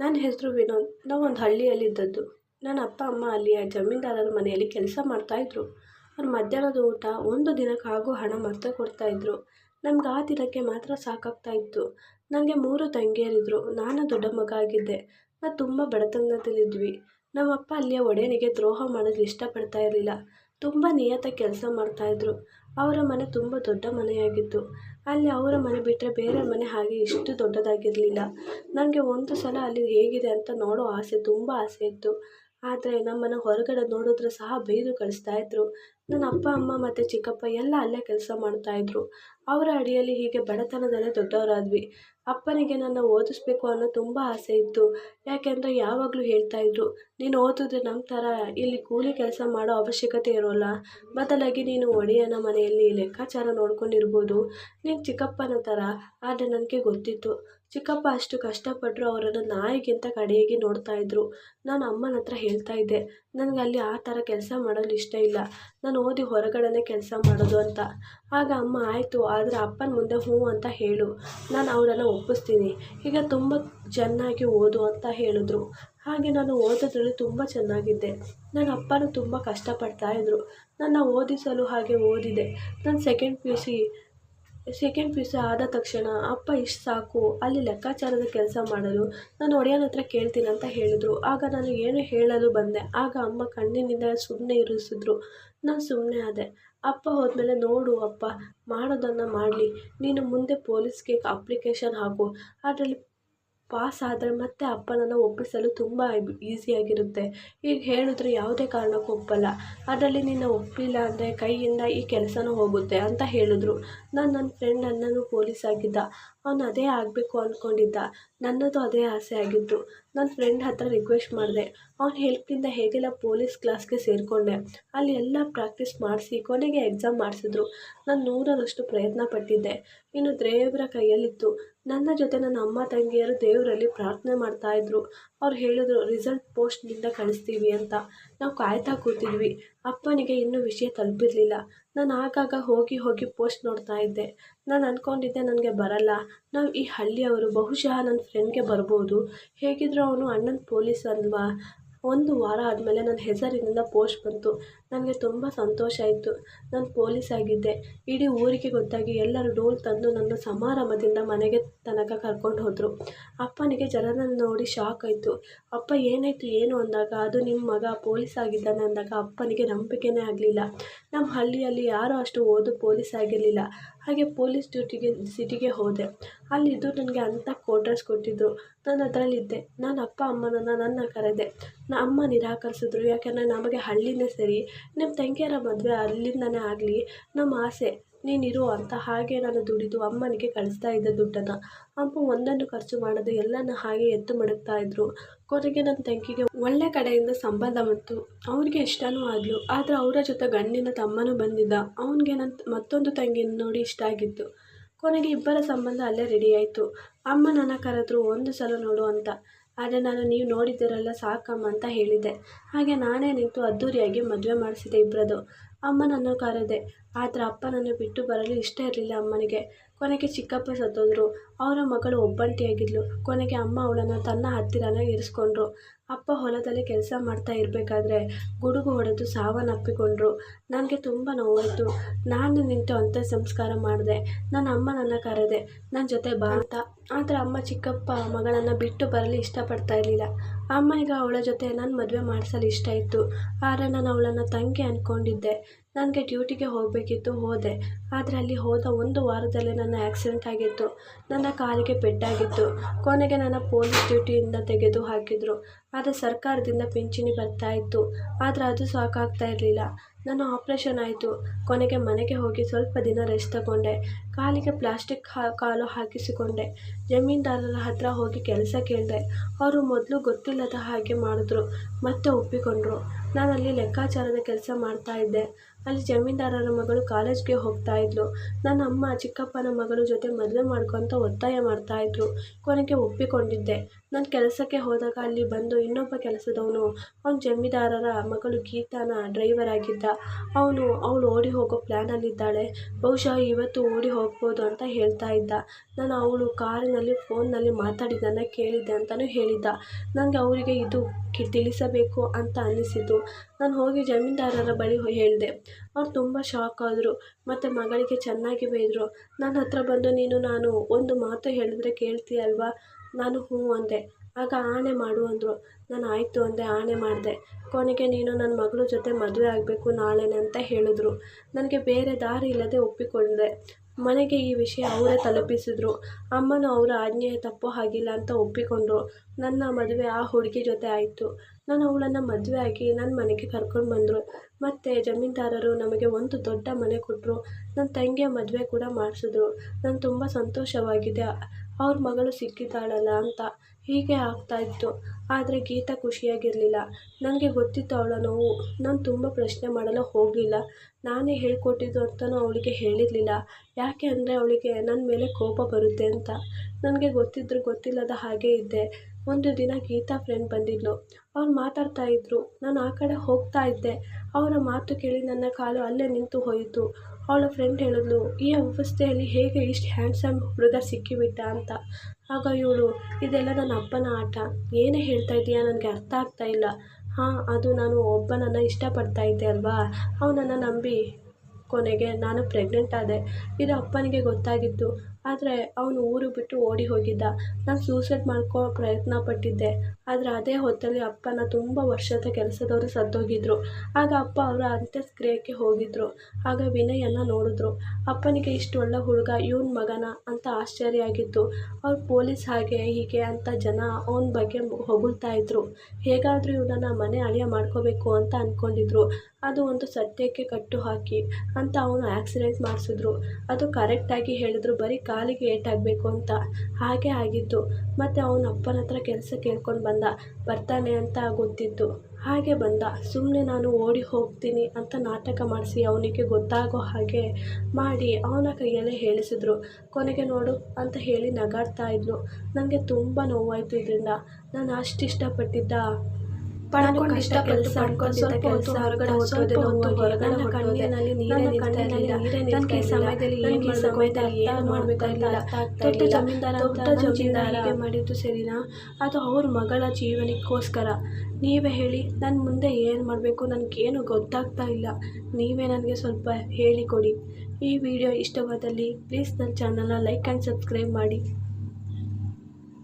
ನನ್ನ ಹೆಸರು ವಿನೋದ್. ನಾವು ಒಂದು ಹಳ್ಳಿಯಲ್ಲಿದ್ದದ್ದು. ನನ್ನ ಅಪ್ಪ, ಅಮ್ಮ ಅಲ್ಲಿಯ ಜಮೀನ್ದಾರರ ಮನೆಯಲ್ಲಿ ಕೆಲಸ ಮಾಡ್ತಾಯಿದ್ರು ಅವ್ರು ಮಧ್ಯಾಹ್ನದ ಊಟ, ಒಂದು ದಿನಕ್ಕಾಗೋ ಹಣ ಮಾತ್ರ ಕೊಡ್ತಾಯಿದ್ರು ನಮ್ಗೆ ಆ ದಿನಕ್ಕೆ ಮಾತ್ರ ಸಾಕಾಗ್ತಾ ಇತ್ತು. ನನಗೆ ಮೂರು ತಂಗಿಯರಿದ್ದರು ನಾನು ದೊಡ್ಡ ಮಗ ಆಗಿದ್ದೆ. ನಾವು ತುಂಬ ಬಡತನದಲ್ಲಿದ್ವಿ. ನಮ್ಮ ಅಪ್ಪ ಅಲ್ಲಿಯ ಒಡೆಯನಿಗೆ ದ್ರೋಹ ಮಾಡಲು ಇಷ್ಟಪಡ್ತಾ ಇರಲಿಲ್ಲ. ತುಂಬ ನಿಯತ ಕೆಲಸ ಮಾಡ್ತಾಯಿದ್ರು ಅವರ ಮನೆ ತುಂಬ ದೊಡ್ಡ ಮನೆಯಾಗಿತ್ತು. ಅಲ್ಲಿ ಅವರ ಮನೆ ಬಿಟ್ಟರೆ ಬೇರೆ ಮನೆ ಹಾಗೆ ಇಷ್ಟು ದೊಡ್ಡದಾಗಿರಲಿಲ್ಲ. ನನಗೆ ಒಂದು ಸಲ ಅಲ್ಲಿ ಹೇಗಿದೆ ಅಂತ ನೋಡೋ ಆಸೆ, ತುಂಬ ಆಸೆ ಇತ್ತು. ಆದರೆ ನಮ್ಮನ್ನು ಹೊರಗಡೆ ನೋಡಿದ್ರೆ ಸಹ ಬೈದು ಕಳಿಸ್ತಾ ಇದ್ರು. ನನ್ನ ಅಪ್ಪ, ಅಮ್ಮ ಮತ್ತು ಚಿಕ್ಕಪ್ಪ ಎಲ್ಲ ಅಲ್ಲೇ ಕೆಲಸ ಮಾಡ್ತಾಯಿದ್ರು ಅವರ ಅಡಿಯಲ್ಲಿ ಹೀಗೆ ಬಡತನದಲ್ಲೇ ದೊಡ್ಡವರಾದ್ವಿ. ಅಪ್ಪನಿಗೆ ನನ್ನ ಓದಿಸ್ಬೇಕು ಅನ್ನೋ ತುಂಬ ಆಸೆ ಇತ್ತು. ಯಾಕೆಂದರೆ ಯಾವಾಗಲೂ ಹೇಳ್ತಾ ಹೇಳ್ತಾಯಿದ್ರು ನೀನು ಓದಿದ್ರೆ ನಮ್ಮ ಥರ, ಇಲ್ಲಿ ಕೂಲಿ ಕೆಲಸ ಮಾಡೋ ಅವಶ್ಯಕತೆ ಇರೋಲ್ಲ. ಬದಲಾಗಿ ನೀನು ಒಡೆಯನ ಮನೆಯಲ್ಲಿ ಲೆಕ್ಕಾಚಾರ ನೋಡ್ಕೊಂಡಿರ್ಬೋದು. ನೀನು ಚಿಕ್ಕಪ್ಪನ ಥರ ಆದರೆ ನನಗೆ ಗೊತ್ತಿತ್ತು. ಚಿಕ್ಕಪ್ಪ ಅಷ್ಟು ಕಷ್ಟಪಟ್ಟರು ಅವರನ್ನು ನಾಯಿಗಿಂತ ಕಡೆಯಾಗಿ ನೋಡ್ತಾಯಿದ್ರು ನಾನು ಅಮ್ಮನ ಹತ್ರ ಹೇಳ್ತಾ ಇದ್ದೆ, ನನಗೆ ಅಲ್ಲಿ ಆ ಥರ ಕೆಲಸ ಮಾಡಲು ಇಷ್ಟ ಇಲ್ಲ. ನಾನು ಓದಿ ಹೊರಗಡೆನೆ ಕೆಲಸ ಮಾಡೋದು ಅಂತ. ಆಗ ಅಮ್ಮ, ಆಯಿತು, ಆದರೆ ಅಪ್ಪನ ಮುಂದೆ ಹ್ಞೂ ಅಂತ ಹೇಳು. ನಾನು ಅವರನ್ನು ಒಪ್ಪಿಸ್ತೀನಿ. ಈಗ ತುಂಬ ಚೆನ್ನಾಗಿ ಓದು ಅಂತ ಹೇಳಿದ್ರು. ಹಾಗೆ ನಾನು ಓದೋದ್ರಲ್ಲಿ ತುಂಬ ಚೆನ್ನಾಗಿದ್ದೆ. ನನ್ನ ಅಪ್ಪನೂ ತುಂಬ ಕಷ್ಟಪಡ್ತಾಯಿದ್ರು ನನ್ನ ಓದಿಸಲು ಹಾಗೆ ಓದಿದೆ. ನಾನು second P U C second P U C ಆದ ತಕ್ಷಣ, ಅಪ್ಪ, ಇಷ್ಟು ಸಾಕು. ಅಲ್ಲಿ ಲೆಕ್ಕಾಚಾರದ ಕೆಲಸ ಮಾಡಲು ನಾನು ಒಡೆಯನ ಹತ್ರ ಕೇಳ್ತೀನಿ ಅಂತ ಹೇಳಿದ್ರು. ಆಗ ನಾನು ಏನು ಹೇಳಲು ಬಂದೆ. ಆಗ ಅಮ್ಮ ಕಣ್ಣಿನಿಂದ ಸುಮ್ಮನೆ ಇರಿಸಿದ್ರು. ನಾನು ಸುಮ್ಮನೆ ಆದೆ. ಅಪ್ಪ ಹೋದಮೇಲೆ ನೋಡು ಅಪ್ಪ, ಮಾಡೋದನ್ನು ಮಾಡಲಿ. ನೀನು ಮುಂದೆ ಪೊಲೀಸ್ಗೆ ಅಪ್ಲಿಕೇಶನ್ ಹಾಕು. ಅದರಲ್ಲಿ ಪಾಸ್ ಆದರೆ ಮತ್ತೆ ಅಪ್ಪನನ್ನು ಒಪ್ಪಿಸಲು ತುಂಬ ಈಸಿಯಾಗಿರುತ್ತೆ ಈಗ ಹೇಳಿದ್ರೆ ಯಾವುದೇ ಕಾರಣಕ್ಕೂ ಒಪ್ಪಲ್ಲ. ಅದರಲ್ಲಿ ನೀನು ಒಪ್ಪಿಲ್ಲ ಅಂದರೆ ಕೈಯಿಂದ ಈ ಕೆಲಸನೂ ಹೋಗುತ್ತೆ ಅಂತ ಹೇಳಿದ್ರು. ನಾನು ನನ್ನ ಫ್ರೆಂಡ್ ಅಣ್ಣನೂ ಪೊಲೀಸ್ ಆಗಿದ್ದ. ಅವನು ಅದೇ ಆಗಬೇಕು ಅಂದ್ಕೊಂಡಿದ್ದ ನನ್ನದು ಅದೇ ಆಸೆ ಆಗಿತ್ತು. ನನ್ನ ಫ್ರೆಂಡ್ ಹತ್ರ ರಿಕ್ವೆಸ್ಟ್ ಮಾಡಿದೆ. ಅವ್ನ ಹೆಲ್ಪಿಂದ ಹೇಗೆಲ್ಲ ಪೊಲೀಸ್ ಕ್ಲಾಸ್ಗೆ ಸೇರಿಕೊಂಡೆ. ಅಲ್ಲಿ ಎಲ್ಲ ಪ್ರಾಕ್ಟೀಸ್ ಮಾಡಿಸಿ ಕೊನೆಗೆ ಎಕ್ಸಾಮ್ ಮಾಡಿಸಿದ್ರು. ನಾನು ನೂರರಷ್ಟು ಪ್ರಯತ್ನ ಪಟ್ಟಿದ್ದೆ. ಇನ್ನು ದೇವರ ಕೈಯಲ್ಲಿತ್ತು. ನನ್ನ ಜೊತೆ ನನ್ನ ಅಮ್ಮ ತಂಗಿಯರು ದೇವರಲ್ಲಿ ಪ್ರಾರ್ಥನೆ ಮಾಡ್ತಾಯಿದ್ರು ಅವ್ರು ಹೇಳಿದ್ರು ರಿಸಲ್ಟ್ ಪೋಸ್ಟ್ನಿಂದ ಕಳಿಸ್ತೀವಿ ಅಂತ. ನಾವು ಕಾಯ್ತಾ ಕೂತಿದ್ವಿ. ಅಪ್ಪನಿಗೆ ಇನ್ನೂ ವಿಷಯ ತಲುಪಿರಲಿಲ್ಲ. ನಾನು ಆಗಾಗ ಹೋಗಿ ಹೋಗಿ ಪೋಸ್ಟ್ ನೋಡ್ತಾ ಇದ್ದೆ. ನಾನು ಅಂದ್ಕೊಂಡಿದ್ದೆ ನನಗೆ ಬರಲ್ಲ. ನಾವು ಈ ಹಳ್ಳಿಯವರು ಬಹುಶಃ ನನ್ನ ಫ್ರೆಂಡ್ಗೆ ಬರ್ಬೋದು. ಹೇಗಿದ್ದರೂ ಅವನು ಅಣ್ಣನ ಪೊಲೀಸ್ ಅಲ್ವಾ ಒಂದು ವಾರ ಆದಮೇಲೆ ನನ್ನ ಹೆಸರಿನಿಂದ ಪೋಸ್ಟ್ ಬಂತು. ನನಗೆ ತುಂಬ ಸಂತೋಷ ಆಯಿತು. ನಾನು ಪೊಲೀಸ್ ಆಗಿದ್ದೆ. ಇಡೀ ಊರಿಗೆ ಗೊತ್ತಾಗಿ ಎಲ್ಲರೂ ಡೋಲ್ ತಂದು ನನ್ನ ಸಮಾರಂಭದಿಂದ ಮನೆಗೆ ತನಕ ಕರ್ಕೊಂಡು ಹೋದರು. ಅಪ್ಪನಿಗೆ ಜನರನ್ನು ನೋಡಿ ಶಾಕ್ ಆಯಿತು. ಅಪ್ಪ, ಏನಾಯಿತು, ಏನು ಅಂದಾಗ, ಅದು ನಿಮ್ಮ ಮಗ ಪೊಲೀಸ್ ಆಗಿದ್ದಾನೆ ಅಂದಾಗ ಅಪ್ಪನಿಗೆ ನಂಬಿಕೆನೇ ಆಗಲಿಲ್ಲ. ನಮ್ಮ ಹಳ್ಳಿಯಲ್ಲಿ ಯಾರೂ ಅಷ್ಟು ಓದು ಪೊಲೀಸ್ ಆಗಿರಲಿಲ್ಲ. ಹಾಗೆ ಪೊಲೀಸ್ ಡ್ಯೂಟಿಗೆ, ಸಿಟಿಗೆ ಹೋದೆ. ಅಲ್ಲಿದ್ದು ನನಗೆ ಅಂಥ ಕ್ವಾರ್ಟರ್ಸ್ ಕೊಟ್ಟಿದ್ದರು ನಾನು ಅದರಲ್ಲಿದ್ದೆ. ನಾನು ಅಪ್ಪ, ಅಮ್ಮನನ್ನು ನನ್ನ ಕರೆದೆ. ನಮ್ಮ ಅಮ್ಮ ನಿರಾಕರಿಸಿದ್ರು. ಯಾಕೆಂದರೆ ನಮಗೆ ಹಳ್ಳಿನೇ ಸರಿ. ನಿಮ್ಮ ತಂಗಿಯರ ಮದುವೆ ಅಲ್ಲಿಂದನೇ ಆಗಲಿ ನಮ್ಮ ಆಸೆ. ನೀನಿರು ಅಂತ ಹಾಗೆ ನಾನು ದುಡಿದು ಅಮ್ಮನಿಗೆ ಕಳಿಸ್ತಾ ಇದ್ದೆ ದುಡ್ಡನ್ನು. ಅಮ್ಮ ಒಂದನ್ನು ಖರ್ಚು ಮಾಡೋದು ಎಲ್ಲನೂ ಹಾಗೆ ಎತ್ತು ಮಡಗ್ತಾ ಇದ್ದರು ಕೊನೆಗೆ ನನ್ನ ತಂಗಿಗೆ ಒಳ್ಳೆ ಕಡೆಯಿಂದ ಸಂಬಂಧ ಬಂತು. ಅವ್ರಿಗೆ ಇಷ್ಟನೂ ಆದ್ಲು ಆದರೆ ಅವರ ಜೊತೆ ಗಂಡಿನ ತಮ್ಮನೂ ಬಂದಿದ್ದ. ಅವನಿಗೆ ನನ್ನ ಮತ್ತೊಂದು ತಂಗಿನ ನೋಡಿ ಇಷ್ಟ ಆಗಿತ್ತು. ಕೊನೆಗೆ ಇಬ್ಬರ ಸಂಬಂಧ ಅಲ್ಲೇ ರೆಡಿ ಆಯಿತು. ಅಮ್ಮ ನನ್ನ ಕರೆದ್ರು, ಒಂದು ಸಲ ನೋಡು ಅಂತ. ಆದರೆ ನಾನು ನೀವು ನೋಡಿದ್ದೀರಲ್ಲ ಸಾಕಮ್ಮ ಅಂತ ಹೇಳಿದೆ ಹಾಗೆ ನಾನೇ ನಿಂತು ಅದ್ದೂರಿಯಾಗಿ ಮದುವೆ ಮಾಡಿಸಿದೆ ಇಬ್ಬರದು ಅಮ್ಮನನ್ನು ಕರೆದೆ. ಆದರೆ ಅಪ್ಪ ನನ್ನ ಬಿಟ್ಟು ಬರಲು ಇಷ್ಟ ಇರಲಿಲ್ಲ ಅಮ್ಮನಿಗೆ. ಕೊನೆಗೆ ಚಿಕ್ಕಪ್ಪ ಸತ್ತೋದ್ರು. ಅವರ ಮಗಳು ಒಬ್ಬಂಟಿಯಾಗಿದ್ಲು. ಕೊನೆಗೆ ಅಮ್ಮ ಅವಳನ್ನು ತನ್ನ ಹತ್ತಿರನೇ ಇರಿಸ್ಕೊಂಡ್ರು. ಅಪ್ಪ ಹೊಲದಲ್ಲಿ ಕೆಲಸ ಮಾಡ್ತಾ ಇರಬೇಕಾದ್ರೆ ಗುಡುಗು ಹೊಡೆದು ಸಾವನ್ನಪ್ಪಿಕೊಂಡ್ರು. ನನಗೆ ತುಂಬ ನೋವಾಯಿತು. ನಾನು ನಿಂತು ಅಂತ ಸಂಸ್ಕಾರ ಮಾಡಿದೆ. ನನ್ನ ಅಮ್ಮ ನನ್ನ ಕರೆದೆ. ನನ್ನ ಜೊತೆ ಬಾ ಅಂತ. ಆದರೆ ಅಮ್ಮ ಚಿಕ್ಕಪ್ಪ ಮಗಳನ್ನು ಬಿಟ್ಟು ಬರಲು ಇಷ್ಟಪಡ್ತಾ ಇರಲಿಲ್ಲ. ಈಗ ಅವಳ ಜೊತೆ ನನ್ನ ಮದುವೆ ಮಾಡಿಸಲು ಇಷ್ಟ ಇತ್ತು. ಆದರೆ ನಾನು ಅವಳನ್ನು ತಂಗಿ ಅಂದ್ಕೊಂಡಿದ್ದೆ ನನಗೆ ಡ್ಯೂಟಿಗೆ ಹೋಗಬೇಕಿತ್ತು, ಹೋದೆ. ಆದರೆ ಅಲ್ಲಿ ಹೋದ ಒಂದು ವಾರದಲ್ಲೇ ನನ್ನ ಆ್ಯಕ್ಸಿಡೆಂಟ್ ಆಗಿತ್ತು. ನನ್ನ ಕಾಲಿಗೆ ಪೆಟ್ಟಾಗಿತ್ತು. ಕೊನೆಗೆ ನನ್ನ ಪೊಲೀಸ್ ಡ್ಯೂಟಿಯಿಂದ ತೆಗೆದು ಹಾಕಿದರು ಆದರೆ ಸರ್ಕಾರದಿಂದ ಪಿಂಚಣಿ ಬರ್ತಾಯಿತ್ತು ಆದರೆ ಅದು ಸಾಕಾಗ್ತಾ ಇರಲಿಲ್ಲ. ನನ್ನ ಆಪ್ರೇಷನ್ ಆಯಿತು. ಕೊನೆಗೆ ಮನೆಗೆ ಹೋಗಿ ಸ್ವಲ್ಪ ದಿನ ರೆಸ್ಟ್ ತಗೊಂಡೆ. ಕಾಲಿಗೆ ಪ್ಲಾಸ್ಟಿಕ್ ಕಾಲು ಹಾಕಿಸಿಕೊಂಡೆ. ಜಮೀನ್ದಾರರ ಹತ್ರ ಹೋಗಿ ಕೆಲಸ ಕೇಳಿದೆ. ಅವರು ಮೊದಲು ಗೊತ್ತಿಲ್ಲದ ಹಾಗೆ ಮಾಡಿದ್ರು. ಮತ್ತೆ ಒಪ್ಪಿಕೊಂಡ್ರು. ನಾನು ಅಲ್ಲಿ ಲೆಕ್ಕಾಚಾರದ ಕೆಲಸ ಮಾಡ್ತಾ ಇದ್ದೆ. ಅಲ್ಲಿ ಜಮೀನ್ದಾರರ ಮಗಳು ಕಾಲೇಜ್ಗೆ ಹೋಗ್ತಾ ಇದ್ಲು. ನನ್ನ ಅಮ್ಮ ಚಿಕ್ಕಪ್ಪನ ಮಗಳ ಜೊತೆ ಮದುವೆ ಮಾಡ್ಕೊಂತ ಒತ್ತಾಯ ಮಾಡ್ತಾ ಇದ್ರು. ಕೊನೆಗೆ ಒಪ್ಪಿಕೊಂಡಿದ್ದೆ. ನಾನು ಕೆಲಸಕ್ಕೆ ಹೋದಾಗ ಅಲ್ಲಿ ಬಂದು ಇನ್ನೊಬ್ಬ ಕೆಲಸದವನು ಅವ್ನು ಜಮೀದಾರರ ಮಗಳು ಗೀತಾನ ಡ್ರೈವರ್ ಆಗಿದ್ದ. ಅವನು, ಅವಳು ಓಡಿ ಹೋಗೋ ಪ್ಲ್ಯಾನಲ್ಲಿದ್ದಾಳೆ ಬಹುಶಃ ಇವತ್ತು ಓಡಿ ಹೋಗ್ಬೋದು ಅಂತ ಹೇಳ್ತಾ ಇದ್ದ. ನಾನು ಅವಳು ಕಾರಿನಲ್ಲಿ ಫೋನ್ನಲ್ಲಿ ಮಾತಾಡಿದ್ದನ್ನು ಕೇಳಿದ್ದೆ ಅಂತಲೂ ಹೇಳಿದ್ದ. ನನಗೆ ಅವರಿಗೆ ಇದು ತಿಳಿಸಬೇಕು ಅಂತ ಅನ್ನಿಸಿತು. ನಾನು ಹೋಗಿ ಜಮೀನ್ದಾರರ ಬಳಿ ಹೇಳಿದೆ. ಅವ್ರು ತುಂಬ ಶಾಕ್ ಆದರು. ಮತ್ತು ಮಗಳಿಗೆ ಚೆನ್ನಾಗಿ ಬೈದರು. ನನ್ನ ಹತ್ರ ಬಂದು ನೀನು, ನಾನು ಒಂದು ಮಾತು ಹೇಳಿದ್ರೆ ಕೇಳ್ತೀಯಲ್ವಾ? ನಾನು ಹ್ಞೂ ಅಂದೆ. ಆಗ ಆಣೆ ಮಾಡು ಅಂದರು. ನಾನು ಆಯಿತು ಅಂದೆ ಆಣೆ ಮಾಡಿದೆ. ಕೊನೆಗೆ ನೀನು ನನ್ನ ಮಗಳ ಜೊತೆ ಮದುವೆ ಆಗಬೇಕು ನಾಳೆನೇ ಅಂತ ಹೇಳಿದ್ರು. ನನಗೆ ಬೇರೆ ದಾರಿ ಇಲ್ಲದೆ ಒಪ್ಪಿಕೊಂಡೆ. ಮನೆಗೆ ಈ ವಿಷಯ ಅವರೇ ತಲುಪಿಸಿದ್ರು. ಅಮ್ಮನೂ ಅವರ ಆಜ್ಞೆ ತಪ್ಪೋ ಹಾಗಿಲ್ಲ ಅಂತ ಒಪ್ಪಿಕೊಂಡ್ರು. ನನ್ನ ಮದುವೆ ಆ ಹುಡುಗಿ ಜೊತೆ ಆಯಿತು. ನಾನು ಅವಳನ್ನು ಮದುವೆ ಆಗಿ ನನ್ನ ಮನೆಗೆ ಕರ್ಕೊಂಡು ಬಂದರು. ಮತ್ತು ಜಮೀನ್ದಾರರು ನಮಗೆ ಒಂದು ದೊಡ್ಡ ಮನೆ ಕೊಟ್ಟರು ನನ್ನ ತಂಗಿಯ ಮದುವೆ ಕೂಡ ಮಾಡಿಸಿದ್ರು. ನಾನು ತುಂಬ ಸಂತೋಷವಾಗಿದೆ. ಅವ್ರ ಮಗಳು ಸಿಕ್ಕಿದ್ದಾಳಲ್ಲ ಅಂತ ಹೀಗೆ ಆಗ್ತಾಯಿತ್ತು ಆದರೆ ಗೀತಾ ಖುಷಿಯಾಗಿರಲಿಲ್ಲ. ನನಗೆ ಗೊತ್ತಿತ್ತು ಅವಳ ನೋವು. ನಾನು ತುಂಬ ಪ್ರಶ್ನೆ ಮಾಡಲು ಹೋಗಲಿಲ್ಲ ನಾನೇ ಹೇಳಿಕೊಟ್ಟಿದ್ದು ಅಂತಲೂ ಅವಳಿಗೆ ಹೇಳಿರಲಿಲ್ಲ. ಯಾಕೆ ಅಂದರೆ ಅವಳಿಗೆ ನನ್ನ ಮೇಲೆ ಕೋಪ ಬರುತ್ತೆ ಅಂತ. ನನಗೆ ಗೊತ್ತಿದ್ದರೂ ಗೊತ್ತಿಲ್ಲದ ಹಾಗೆ ಇದ್ದೆ. ಒಂದು ದಿನ ಗೀತಾ ಫ್ರೆಂಡ್ ಬಂದಿದ್ಲು. ಅವ್ರು ಮಾತಾಡ್ತಾ ಇದ್ದರು ನಾನು ಆ ಕಡೆ ಹೋಗ್ತಾ ಇದ್ದೆ. ಅವರ ಮಾತು ಕೇಳಿ ನನ್ನ ಕಾಲು ಅಲ್ಲೇ ನಿಂತು ಹೋಯಿತು. ಅವಳ ಫ್ರೆಂಡ್ ಹೇಳಿದ್ಲು, ಈ ಅವಸ್ಥೆಯಲ್ಲಿ ಹೇಗೆ ಇಷ್ಟು ಹ್ಯಾಂಡ್ಸಮ್ ಹುಡುಗ ಸಿಕ್ಕಿಬಿಟ್ಟ ಅಂತ? ಆಗ ಇವಳು, ಇದೆಲ್ಲ ನನ್ನ ಅಪ್ಪನ ಆಟ. ಏನೇ ಹೇಳ್ತಾ ಇದೆಯಾ ನನಗೆ ಅರ್ಥ ಆಗ್ತಾ ಇಲ್ಲ. ಹಾಂ, ಅದು ನಾನು ಒಬ್ಬನನ್ನು ಇಷ್ಟಪಡ್ತಾ ಇದ್ದೆ ಅಲ್ವಾ? ಅವನನ್ನು ನಂಬಿ ಕೊನೆಗೆ ನಾನು ಪ್ರೆಗ್ನೆಂಟ್ ಆದೆ. ಇದು ಅಪ್ಪನಿಗೆ ಗೊತ್ತಾಗಿತ್ತು ಆದರೆ ಅವನು ಊರು ಬಿಟ್ಟು ಓಡಿ ಹೋಗಿದ್ದ. ನಾನು ಸೂಸೈಡ್ ಮಾಡ್ಕೋ ಪ್ರಯತ್ನ ಪಟ್ಟಿದ್ದೆ. ಆದರೆ ಅದೇ ಹೊತ್ತಲ್ಲಿ ಅಪ್ಪನ ತುಂಬ ವರ್ಷದ ಕೆಲಸದವರು ಸತ್ತೋಗಿದ್ದರು ಆಗ ಅಪ್ಪ ಅವರ ಅಂತ್ಯಕ್ರಿಯೆಗೆ ಹೋಗಿದ್ದರು ಆಗ ವಿನಯನ್ನ ನೋಡಿದ್ರು. ಅಪ್ಪನಿಗೆ ಇಷ್ಟು ಒಳ್ಳೆ ಹುಡುಗ, ಇವನ್ ಮಗನ ಅಂತ ಆಶ್ಚರ್ಯ ಆಗಿತ್ತು. ಅವ್ರು ಪೊಲೀಸ್ ಹಾಗೆ ಹೀಗೆ ಅಂತ ಜನ ಅವನ ಬಗ್ಗೆ ಹೊಗಳ್ತಾ ಇದ್ರು. ಹೇಗಾದರೂ ಇವನನ್ನ ಮನೆ ಅಳಿಯ ಮಾಡ್ಕೋಬೇಕು ಅಂತ ಅಂದ್ಕೊಂಡಿದ್ರು ಅದು ಒಂದು ಸತ್ಯಕ್ಕೆ ಕಟ್ಟು ಹಾಕಿ ಅಂತ ಅವನು ಆಕ್ಸಿಡೆಂಟ್ ಮಾಡಿಸಿದ್ರು. ಅದು ಕರೆಕ್ಟಾಗಿ ಹೇಳಿದ್ರು. ಬರೀ ಕಾಲಿಗೆ ಏಟಾಗಬೇಕು ಅಂತ ಹಾಗೆ ಆಗಿತ್ತು. ಮತ್ತು ಅವನ ಅಪ್ಪನ ಹತ್ರ ಕೆಲಸ ಕೇಳ್ಕೊಂಡು ಬಂದ. ಬರ್ತಾನೆ ಅಂತ ಗೊತ್ತಿತ್ತು. ಹಾಗೆ ಬಂದ. ಸುಮ್ಮನೆ ನಾನು ಓಡಿ ಹೋಗ್ತೀನಿ ಅಂತ ನಾಟಕ ಮಾಡಿಸಿ ಅವನಿಗೆ ಗೊತ್ತಾಗೋ ಹಾಗೆ ಮಾಡಿ ಅವನ ಕೈಯಲ್ಲೇ ಹೇಳಿಸಿದ್ರು. ಕೊನೆಗೆ ನೋಡು ಅಂತ ಹೇಳಿ ನಗಾಡ್ತಾ ಇದ್ಲು. ನನಗೆ ತುಂಬ ನೋವಾಯಿತು ಇದರಿಂದ. ನಾನು ಅಷ್ಟು ಇಷ್ಟಪಟ್ಟಿದ್ದ ಪಡ್ಕೊಂಡು ಕಷ್ಟ ಕೆಲಸ ಸ್ವಲ್ಪ ಹೊತ್ತು ಹೊರಗಡೆ ಹೊರಗಡೆ ಕಣ್ಣಿನಲ್ಲಿ ನೀರೇ ಕಣ್ಣಿನಲ್ಲಿ ನೀರೇ ನನಗೆ ಈ ಸಮಯದಲ್ಲಿ ಏನು ಈ ಸಮಯದಲ್ಲಿ ಏನು ಮಾಡಬೇಕು ಅಂತ ಅರ್ಥ ಆಗ್ತಾ ದೊಡ್ಡ ಜಮೀನ್ದಾರ ದೊಡ್ಡ ಜಮೀನ್ದಾರ ಹೀಗೆ ಮಾಡಿದ್ದು ಸರಿನಾ? ಅದು ಅವ್ರ ಮಗಳ ಜೀವನಕ್ಕೋಸ್ಕರ. ನೀವೇ ಹೇಳಿ ನನ್ನ ಮುಂದೆ ಏನು ಮಾಡಬೇಕು ನನಗೇನು ಗೊತ್ತಾಗ್ತಾ ಇಲ್ಲ. ನೀವೇ ನನಗೆ ಸ್ವಲ್ಪ ಹೇಳಿಕೊಡಿ. ಈ ವಿಡಿಯೋ ಇಷ್ಟವಾದಲ್ಲಿ ಪ್ಲೀಸ್ ನನ್ನ ಚಾನಲ್ನ ಲೈಕ್ ಆ್ಯಂಡ್ ಸಬ್ಸ್ಕ್ರೈಬ್ ಮಾಡಿ.